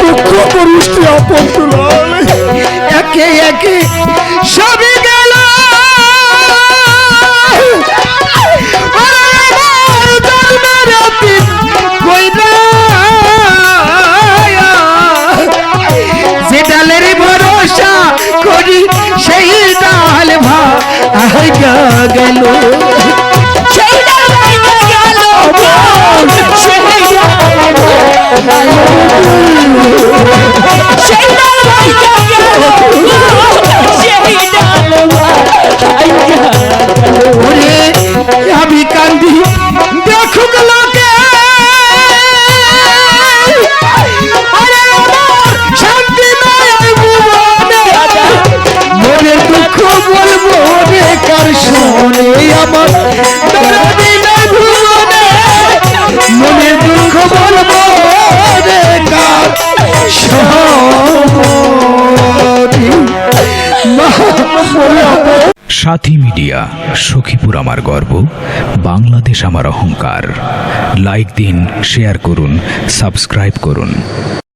দুঃখ করিস তুই আপন? হইয়া গেল। সাথী মিডিয়া সখীপুর আমার গর্ব বাংলাদেশ আমার অহংকার। লাইক দিন শেয়ার করুন সাবস্ক্রাইব করুন।